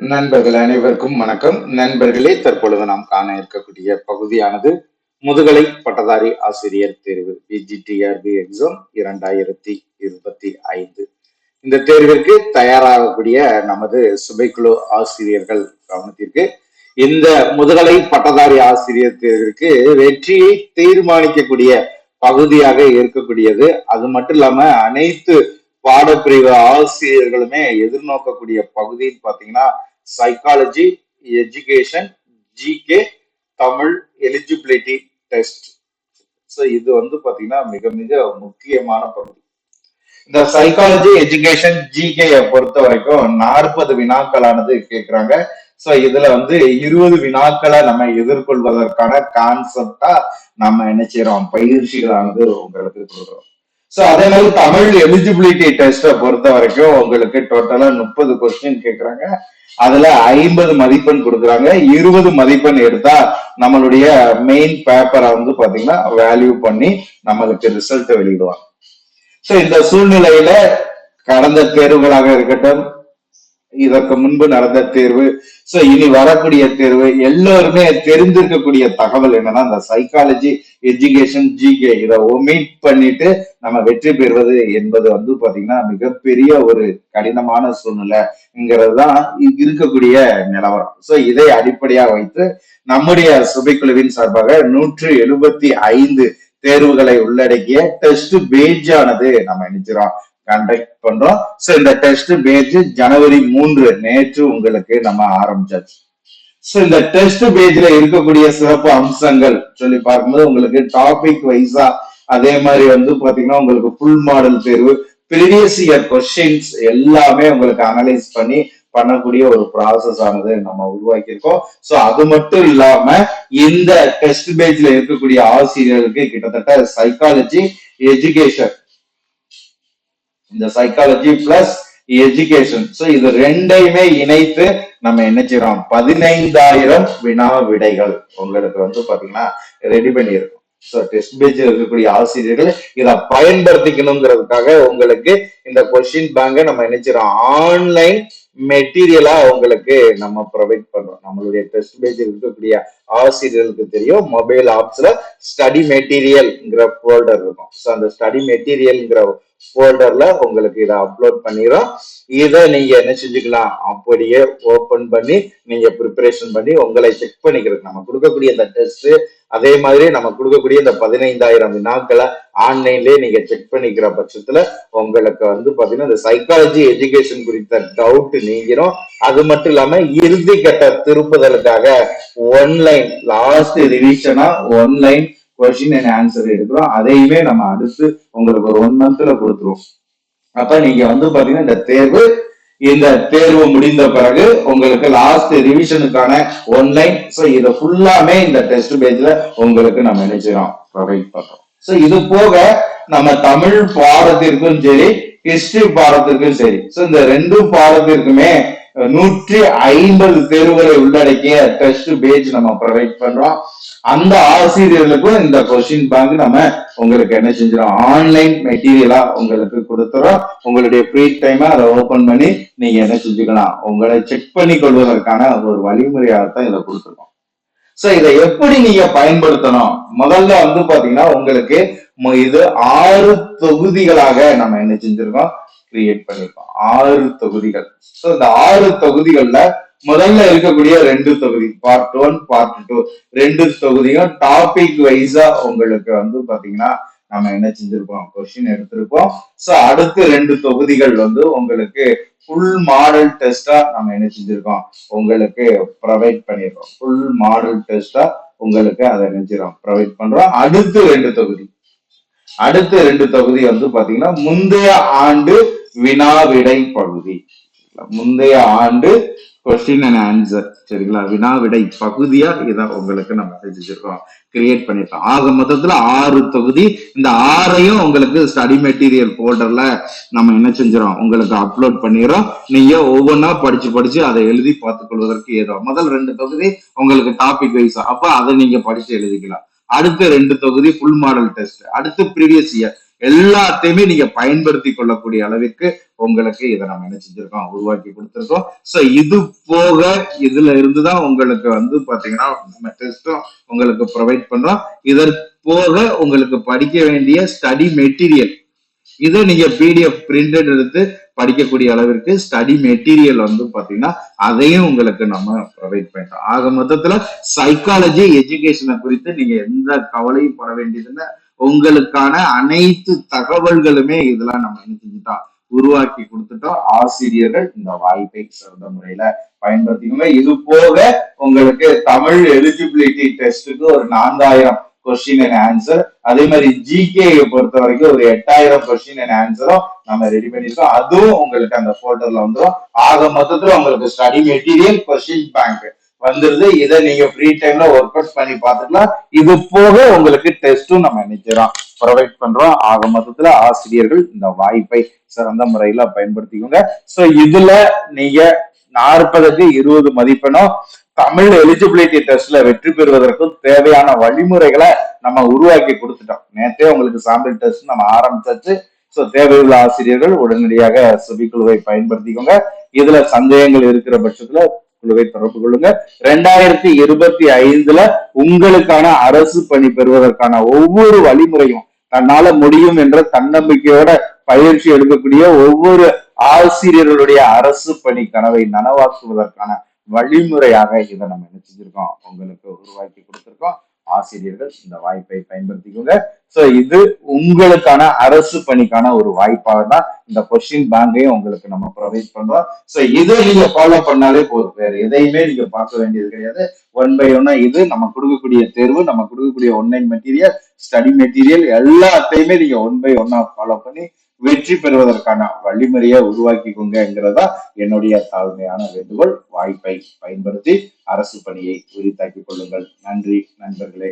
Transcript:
நண்பர்கள் அனைவருக்கும் வணக்கம். நண்பர்களே தற்பொழுது நாம் காண இருக்கக்கூடிய பகுதியானது முதுகலை பட்டதாரி ஆசிரியர் தேர்வு பிஜிடிஆர்பி எக்ஸாம் இரண்டாயிரத்தி இருபத்தி ஐந்து. இந்த தேர்விற்கு தயாராகக்கூடிய நமது சுபைக்குழு ஆசிரியர்கள் கவனத்திற்கு இந்த முதுகலை பட்டதாரி ஆசிரியர் தேர்விற்கு வெற்றியை தீர்மானிக்கக்கூடிய பகுதியாக இருக்கக்கூடியது. அது மட்டும் இல்லாம அனைத்து பாடப்பிரிவு ஆசிரியர்களுமே எதிர்நோக்கக்கூடிய பகுதின்னு பாத்தீங்கன்னா psychology education GK Tamil eligibility test so இது வந்து பாத்தீங்கன்னா மிக மிக முக்கியமான பகுதி. இந்த சைக்காலஜி எஜுகேஷன் ஜிகேயை பொறுத்த வரைக்கும் நாற்பது வினாக்களானது கேட்குறாங்க ஸோ இதுல வந்து இருபது வினாக்களை நம்ம எதிர்கொள்வதற்கான கான்செப்டா நம்ம என்ன செய்யறோம்? பயிற்சிகளானது உங்களுக்கு கொடுக்குறோம். ஸோ அதே மாதிரி தமிழ் எலிஜிபிலிட்டி டெஸ்ட்டை பொறுத்த வரைக்கும் உங்களுக்கு டோட்டலா முப்பது கொஸ்டின் கேட்குறாங்க அதுல ஐம்பது மதிப்பெண் கொடுக்குறாங்க. இருபது மதிப்பெண் எடுத்தா நம்மளுடைய மெயின் பேப்பரை வந்து பாத்தீங்கன்னா வேல்யூ பண்ணி நம்மளுக்கு ரிசல்ட் வெளியிடுவாங்க. ஸோ இந்த சூழ்நிலையில கடந்த தேர்வுகளாக இருக்கட்டும் இதற்கு முன்பு நடந்த தேர்வு சோ இனி வரக்கூடிய தேர்வு எல்லோருமே தெரிந்திருக்கக்கூடிய தகவல் என்னன்னா இந்த சைக்காலஜி எஜுகேஷன் ஜிகே இதை ஒமிட் பண்ணிட்டு நம்ம வெற்றி பெறுவது என்பது வந்து பாத்தீங்கன்னா மிகப்பெரிய ஒரு கடினமான சூழ்நிலைங்கிறது தான் இருக்கக்கூடிய நிலவரம். சோ இதை அடிப்படையாக வைத்து நம்முடைய சுபைக்குழுவின் சார்பாக நூற்று எழுபத்தி ஐந்து தேர்வுகளை உள்ளடக்கிய டெஸ்ட் பேஜானது நம்ம நினைச்சிரோம் கண்டக்ட் பண்றோம். சோ இந்த டெஸ்ட் பேஜ் ஜனவரி மூன்று நேற்று உங்களுக்கு நம்ம ஆரம்பிச்சாச்சு. சோ இந்த டெஸ்ட் பேஜ்ல இருக்கக்கூடிய சிறப்பு அம்சங்கள் சொல்லி பார்க்கும்போது உங்களுக்கு டாபிக் வைஸா அதே மாதிரி வந்து பாத்தீங்கன்னா உங்களுக்கு ஃபுல் மாடல் தேர்வு ப்ரீவியஸ் இயர் கொஸ்டின்ஸ் எல்லாமே உங்களுக்கு அனலைஸ் பண்ணி பண்ணக்கூடிய ஒரு ப்ராசஸ் ஆனது நம்ம உருவாக்கியிருக்கோம். சோ அது மட்டும் இல்லாம இந்த டெஸ்ட் பேஜ்ல இருக்கக்கூடிய ஆசிரியர்களுக்கு கிட்டத்தட்ட சைக்காலஜி எஜுகேஷன் இந்த சைக்காலஜி பிளஸ் எஜுகேஷன் சோ இது ரெண்டையுமே இணைத்து நம்ம என்ன செய்யறோம் பதினைந்தாயிரம் வினா விடைகள் உங்களுக்கு வந்து பாத்தீங்கன்னா ரெடி பண்ணியிருக்கோம். ஸோ டெஸ்ட் பேஜ் இருக்கக்கூடிய ஆசிரியர்கள் இதை பயன்படுத்திக்கணுங்கிறதுக்காக உங்களுக்கு இந்த கொஸ்டின் பேங்கை நம்ம நினைச்சிடறோம் ஆன்லைன் மெட்டீரியலா உங்களுக்கு நம்ம ப்ரொவைட் பண்றோம். நம்மளுடைய டெஸ்ட் பேஜ் இருக்கக்கூடிய ஆசிரியர்களுக்கு தெரியும். மொபைல் ஆப்ஸ்ல ஸ்டடி மெட்டீரியல்ங்கிற ஃபோல்டர் இருக்கும். ஸோ அந்த ஸ்டடி மெட்டீரியல்ங்கிற ஃபோல்டர்ல உங்களுக்கு இதை அப்லோட் பண்ணிடுறோம். இதை நீங்க என்ன செஞ்சுக்கலாம்? அப்படியே ஓபன் பண்ணி நீங்க ப்ரிப்பரேஷன் பண்ணி உங்களை செக் பண்ணிக்கிறது நம்ம கொடுக்கக்கூடிய இந்த டெஸ்ட் அதே மாதிரி நம்ம கொடுக்கக்கூடிய இந்த பதினைந்தாயிரம் வினாக்களை ஆன்லைன்லயே நீங்க செக் பண்ணிக்கிற பட்சத்துல உங்களுக்கு வந்து பாத்தீங்கன்னா இந்த சைக்காலஜி எஜுகேஷன் குறித்த டவுட் நீங்கிரும். அது மட்டும் இல்லாம இறுதி கட்ட திருப்புதலுக்காக ஒன்லைன் லாஸ்ட் ரிவிஷனா ஒன்லைன் கொஸ்டின் அண்ட் ஆன்சர் எடுக்கிறோம் அதையுமே நம்ம அடுத்து உங்களுக்கு ஒரு ஒன் மந்த்ல கொடுத்துருவோம். அப்ப நீங்க வந்து பாத்தீங்கன்னா இந்த தேர்வு இந்த தேர்வு முடிந்த பிறகு உங்களுக்கு லாஸ்ட் ரிவிஷனுக்கான ஒன்லைன் ஸோ இதை ஃபுல்லாமே இந்த டெஸ்ட் பேஜ்ல உங்களுக்கு நம்ம நினைச்சிடும் ப்ரொவைட் பண்றோம். ஸோ இது போக நம்ம தமிழ் பாடத்திற்கும் சரி ஹிஸ்டரி பாடத்திற்கும் சரி ஸோ இந்த ரெண்டு பாடத்திற்குமே நூற்றி ஐம்பது தேர்வுகளை உள்ளடக்கிய டெஸ்ட் பேஜ் நம்ம ப்ரொவைட் பண்றோம். அந்த ஆசிரியர்களுக்கும் இந்த கொஸ்டின் பேங்க் நம்ம உங்களுக்கு என்ன செஞ்சிடும் ஆன்லைன் மெட்டீரியலா உங்களுக்கு கொடுத்துறோம். உங்களுடைய ஃப்ரீ டைம் அதை ஓபன் பண்ணி நீங்க என்ன செஞ்சுக்கலாம்? உங்களை செக் பண்ணி கொள்வதற்கான ஒரு வழிமுறையாகத்தான் இதை கொடுத்துருக்கோம். சோ இதை எப்படி நீங்க பயன்படுத்தணும்? முதல்ல வந்து பாத்தீங்கன்னா உங்களுக்கு இது ஆறு தொகுதிகளாக நம்ம என்ன செஞ்சிருக்கோம்? கிரியேட் பண்ணிருக்கோம். ஆறு தொகுதிகள். சோ இந்த ஆறு தொகுதிகள்ல முதல்ல இருக்கக்கூடிய ரெண்டு தொகுதி பார்ட் ஒன் பார்ட் டூ ரெண்டு தொகுதியும் டாபிக் வைஸா உங்களுக்கு வந்து பாத்தீங்கன்னா நம்ம என்ன செஞ்சிருக்கோம் கொஸ்டின் எடுத்திருக்கோம் சோ அடுத்த ரெண்டு தொகுதிகள் வந்து உங்களுக்கு ஃபுல் மாடல் டெஸ்டா நம்ம என்ன செஞ்சிருக்கோம்? உங்களுக்கு ப்ரொவைட் பண்ணிருக்கோம். ஃபுல் மாடல் டெஸ்டா உங்களுக்கு அதை நினைச்சிடும் ப்ரொவைட் பண்றோம். அடுத்து ரெண்டு தொகுதி. அடுத்த ரெண்டு தொகுதி வந்து பாத்தீங்கன்னா முந்தைய ஆண்டு வினா விடை பகுதி. முந்தைய ஆண்டு கொஸ்டின் அண்ட் ஆன்சர் சரிங்களா? வினா விடை பகுதியா இதை உங்களுக்கு நம்ம செஞ்சிருக்கோம் கிரியேட் பண்ணிருக்கோம் ஆக மொத்தத்துல ஆறு தொகுதி. இந்த ஆறையும் உங்களுக்கு ஸ்டடி மெட்டீரியல் போல்டர்ல நம்ம என்ன செஞ்சிடும் உங்களுக்கு அப்லோட் பண்ணிடுறோம். நீங்க ஒவ்வொன்றா படிச்சு படிச்சு அதை எழுதி பார்த்துக் கொள்வதற்கு ஏதோ முதல் ரெண்டு தொகுதி உங்களுக்கு டாபிக் வைஸ் அப்ப அதை நீங்க படிச்சு எழுதிக்கலாம். அடுத்த ரெண்டு தொகுதி ஃபுல் மாடல் டெஸ்ட் அடுத்து ப்ரீவியஸ் இயர் எல்லாத்தையுமே நீங்க பயன்படுத்தி கொள்ளக்கூடிய அளவிற்கு உங்களுக்கு இதை நம்ம என்ன செஞ்சிருக்கோம் உருவாக்கி கொடுத்துருக்கோம். சோ இது போக இதுல இருந்துதான் உங்களுக்கு வந்து பாத்தீங்கன்னா நம்ம டெஸ்டும் உங்களுக்கு ப்ரொவைட் பண்றோம். இதற்கு போக உங்களுக்கு படிக்க வேண்டிய ஸ்டடி மெட்டீரியல் இதை நீங்க பிடிஎஃப் பிரிண்டட் எடுத்து படிக்கக்கூடிய அளவிற்கு ஸ்டடி மெட்டீரியல் வந்து பாத்தீங்கன்னா அதையும் உங்களுக்கு நம்ம ப்ரொவைட் பண்ணிட்டோம். ஆக மொத்தத்துல சைக்காலஜி எஜுகேஷனை குறித்து நீங்க எந்த கவலையும் பட வேண்டியதுன்னு உங்களுக்கான அனைத்து தகவல்களுமே இதெல்லாம் நம்ம என்ன செஞ்சுட்டோம் உருவாக்கி கொடுத்துட்டோம். ஆசிரியர்கள் இந்த வாய்ப்பை சிறந்த முறையில பயன்படுத்திக்கோங்க. இது போக உங்களுக்கு தமிழ் எலிஜிபிலிட்டி டெஸ்ட்டுக்கு ஒரு நான்காயிரம் கொஸ்டின் அண்ட் ஆன்சர் அதே மாதிரி ஜிகே பொறுத்த வரைக்கும் ஒரு எட்டாயிரம் கொஸ்டின் அண்ட் ஆன்சரும் நம்ம ரெடி பண்ணிருக்கோம் அதுவும் உங்களுக்கு அந்த போர்ட்டல்ல வந்துடும் ஆக மொத்தத்துல உங்களுக்கு ஸ்டடி மெட்டீரியல் கொஸ்டின் பேங்க் வந்துருது. இதை நீங்க ஃப்ரீ டைம்ல ஒர்க் அவுட் பண்ணி பார்த்துக்கலாம். இது போக உங்களுக்கு டெஸ்டும் நம்ம நினைக்கிறோம் ப்ரொவைட் பண்றோம். ஆக மொத்தத்துல ஆசிரியர்கள் இந்த வாய்ப்பை சிறந்த முறையில பயன்படுத்திக்கோங்க. சோ இதுல நீங்க நாற்பதுக்கு இருபது மதிப்பெண்ணும் தமிழ் எலிஜிபிலிட்டி டெஸ்ட்ல வெற்றி பெறுவதற்கும் தேவையான வழிமுறைகளை நம்ம உருவாக்கி கொடுத்துட்டோம். நேற்றே உங்களுக்கு சாம்பிள் டெஸ்ட் நம்ம ஆரம்பிச்சாச்சு. ஸோ தேவையுள்ள ஆசிரியர்கள் உடனடியாக செவிக்குழுவை பயன்படுத்திக்கோங்க. இதுல சந்தேகங்கள் இருக்கிற பட்சத்துல குழுவை தொடர்பு கொள்ளுங்க. ரெண்டாயிரத்தி இருபத்தி ஐந்துல உங்களுக்கான அரசு பணி பெறுவதற்கான ஒவ்வொரு வழிமுறையும் தன்னால முடியும் என்ற தன்னம்பிக்கையோட பயிற்சி எடுக்கக்கூடிய ஒவ்வொரு ஆசிரியர்களுடைய அரசு பணி கனவை நனவாக்குவதற்கான வழிமுறையாக இதை நம்ம என்ன செஞ்சிருக்கோம்? உங்களுக்கு உருவாக்கி கொடுத்துருக்கோம். ஆசிரியர்கள் இந்த வாய்ப்பை பயன்படுத்திக்கோங்க. சோ இது உங்களுக்கான அரசு பணிக்கான ஒரு வாய்ப்பாக தான் இந்த கொஸ்டின் பேங்கையும் உங்களுக்கு நம்ம ப்ரொவைட் பண்றோம். சோ இதை நீங்க ஃபாலோ பண்ணாலே போதும். வேற எதையுமே நீங்க பார்க்க வேண்டியது கிடையாது. ஒன் பை ஒன்னா இது நம்ம கொடுக்கக்கூடிய தேர்வு நம்ம கொடுக்கக்கூடிய ஆன்லைன் மெட்டீரியல் ஸ்டடி மெட்டீரியல் எல்லாத்தையுமே நீங்க ஒன் பை ஒன்னா ஃபாலோ பண்ணி வெற்றி பெறுவதற்கான வழிமுறையை உருவாக்கிக்கோங்கிறதா என்னுடைய தாழ்மையான வேண்டுகோள். வாய்ப்பை பயன்படுத்தி அரசு பணியை உரித்தாக்கிக் கொள்ளுங்கள். நன்றி நண்பர்களே.